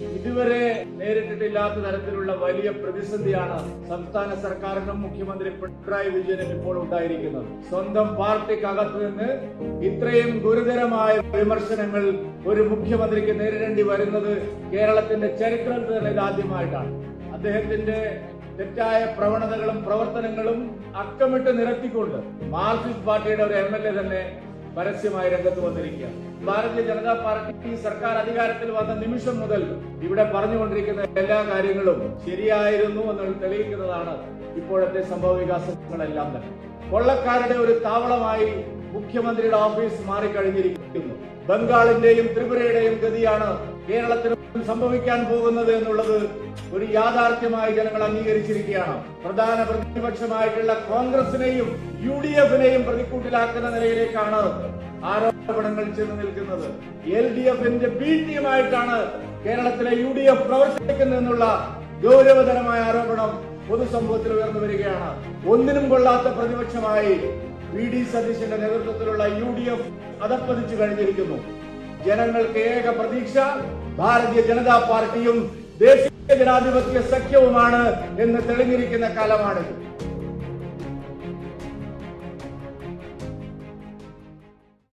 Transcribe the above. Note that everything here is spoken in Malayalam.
ഇതുവരെ നേരിട്ടിട്ടില്ലാത്ത തരത്തിലുള്ള വലിയ പ്രതിസന്ധിയാണ് സംസ്ഥാന സർക്കാരിനും മുഖ്യമന്ത്രി പിണറായി വിജയനും ഇപ്പോൾ ഉണ്ടായിരിക്കുന്നത്. സ്വന്തം പാർട്ടിക്കകത്ത് നിന്ന് ഇത്രയും ഗുരുതരമായ വിമർശനങ്ങൾ ഒരു മുഖ്യമന്ത്രിക്ക് നേരിടേണ്ടി വരുന്നത് കേരളത്തിന്റെ ചരിത്രത്തിൽ തന്നെ ഇതാദ്യമായിട്ടാണ് അദ്ദേഹത്തിന്റെ തെറ്റായ പ്രവണതകളും പ്രവർത്തനങ്ങളും അക്കമിട്ട് നിരത്തിക്കൊണ്ട് മാർക്സിസ്റ്റ് പാർട്ടിയുടെ ഒരു എം എൽ എ തന്നെ പരസ്യമായി രംഗത്ത് വന്നിരിക്കുക. ഭാരതീയ ജനതാ പാർട്ടി സർക്കാർ അധികാരത്തിൽ വന്ന നിമിഷം മുതൽ ഇവിടെ പറഞ്ഞുകൊണ്ടിരിക്കുന്ന എല്ലാ കാര്യങ്ങളും ശരിയായിരുന്നു എന്ന് തെളിയിക്കുന്നതാണ് ഇപ്പോഴത്തെ സംഭവ വികാസങ്ങളെല്ലാം തന്നെ. കൊള്ളക്കാരുടെ ഒരു താവളമായി മുഖ്യമന്ത്രിയുടെ ഓഫീസ് മാറിക്കഴിഞ്ഞിരിക്കുന്നു. ബംഗാളിന്റെയും ത്രിപുരയുടെയും ഗതിയാണ് കേരളത്തിന് സംഭവിക്കാൻ പോകുന്നത് എന്നുള്ളത് ഒരു യാഥാർത്ഥ്യമായി ജനങ്ങൾ അംഗീകരിച്ചിരിക്കുകയാണ്. പ്രധാന പ്രതിപക്ഷമായിട്ടുള്ള കോൺഗ്രസിനെയും യു ഡി എഫിനെയും പ്രതിക്കൂട്ടിലാക്കുന്ന നിലയിലേക്കാണ് ആരോപണങ്ങൾ ചെന്ന് നിൽക്കുന്നത്. എൽ ഡി എഫിന്റെ ബി ടീമായിട്ടാണ് കേരളത്തിലെ യു ഡി എഫ് പ്രവർത്തിക്കുന്നതെന്നുള്ള ഗൗരവതരമായ ആരോപണം പൊതുസമൂഹത്തിൽ ഉയർന്നു വരികയാണ്. ഒന്നിനും കൊള്ളാത്ത പ്രതിപക്ഷമായി വി ഡി സതീശന്റെ നേതൃത്വത്തിലുള്ള യു ഡി എഫ് അതപ്പതിച്ചു കഴിഞ്ഞിരിക്കുന്നു. ജനങ്ങൾക്ക് ഏക പ്രതീക്ഷ ഭാരതീയ ജനതാ പാർട്ടിയും ദേശീയ ജനാധിപത്യ സഖ്യവുമാണ് എന്ന് തെളിഞ്ഞിരിക്കുന്ന കാലമാണിത്.